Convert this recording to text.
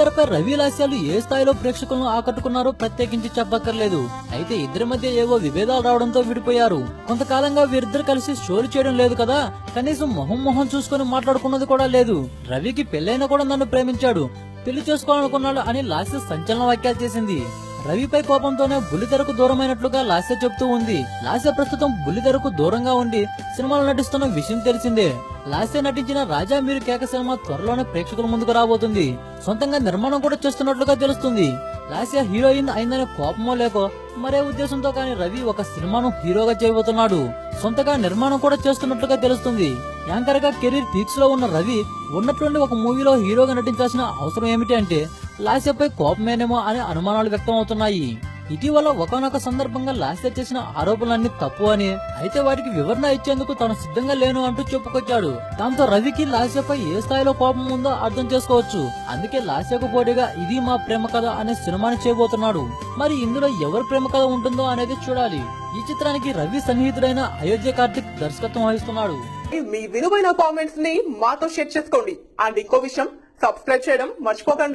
తెరపై రవి లాస్యాలు ఏ స్థాయిలో ప్రేక్షకులను ఆకట్టుకున్నారో ప్రత్యేకించి చెప్పక్కర్లేదు. అయితే ఇద్దరి మధ్య ఏవో విభేదాలు రావడంతో విడిపోయారు. కొంతకాలంగా వీరిద్దరు కలిసి షోలు చేయడం లేదు కదా? కనీసం మొహం మొహం చూసుకొని మాట్లాడుకున్నది కూడా లేదు. రవికి పెళ్ళైనా కూడా నన్ను ప్రేమించాడు. పెళ్ళి చేసుకోవాలనుకున్నాడు అని లాస్య సంచలన వ్యాఖ్యలు చేసింది. రవిపై కోపంతోనే బుల్లితెరకు దూరమైనట్లుగా లాస్య చెబుతూ ఉంది. లాస్య ప్రస్తుతం బుల్లితెరకు దూరంగా ఉండి సినిమాలు నటిస్తున్న విషయం తెలిసిందే. లాస్య నటించిన రాజా మీరు కేక సినిమా త్వరలోనే ప్రేక్షకుల ముందుకు రాబోతుంది. సొంతంగా నిర్మాణం కూడా చేస్తున్నట్లుగా తెలుస్తుంది. లాస్య హీరోయిన్ అయిందనే కోపమో లేకో మరే ఉద్దేశంతో కానీ రవి ఒక సినిమాను హీరోగా చేయబోతున్నాడు. సొంతగా నిర్మాణం కూడా చేస్తున్నట్లుగా తెలుస్తుంది. యాంకర్గా కెరీర్ పీక్స్లో ఉన్న రవి ఉన్నట్లుండి ఒక మూవీలో హీరోగా నటించాల్సిన అవసరం ఏమిటి అంటే లాస్యపై కోపమేనేమో అనే అనుమానాలు వ్యక్తం అవుతున్నాయి ఇటీవల ఒకనొక సందర్భంగా లాస్య చేసిన ఆరోపణలన్నీ తప్పు అని అయితే వాటికి వివరణ ఇచ్చేందుకు తాను సిద్ధంగా లేను అంటూ చెప్పుకొచ్చాడు. దాంతో రవికి లాస్యపై ఏ స్థాయిలో కోపం ఉందో అర్థం చేసుకోవచ్చు. అందుకే లాస్యకు పోటీగా ఇది మా ప్రేమ కథ అనే సినిమాని చేయబోతున్నాడు. మరి ఇందులో ఎవరి ప్రేమ కథ ఉంటుందో అనేది చూడాలి. ఈ చిత్రానికి రవి సన్నిహితుడైన అయోధ్య కార్తిక్ దర్శకత్వం వహిస్తున్నాడు. మీ విలువైన కామెంట్స్ని మాతో షేర్ చేసుకోండి. అండ్ ఇంకో విషయం సబ్స్క్రైబ్ చేయడం మర్చిపోకండి.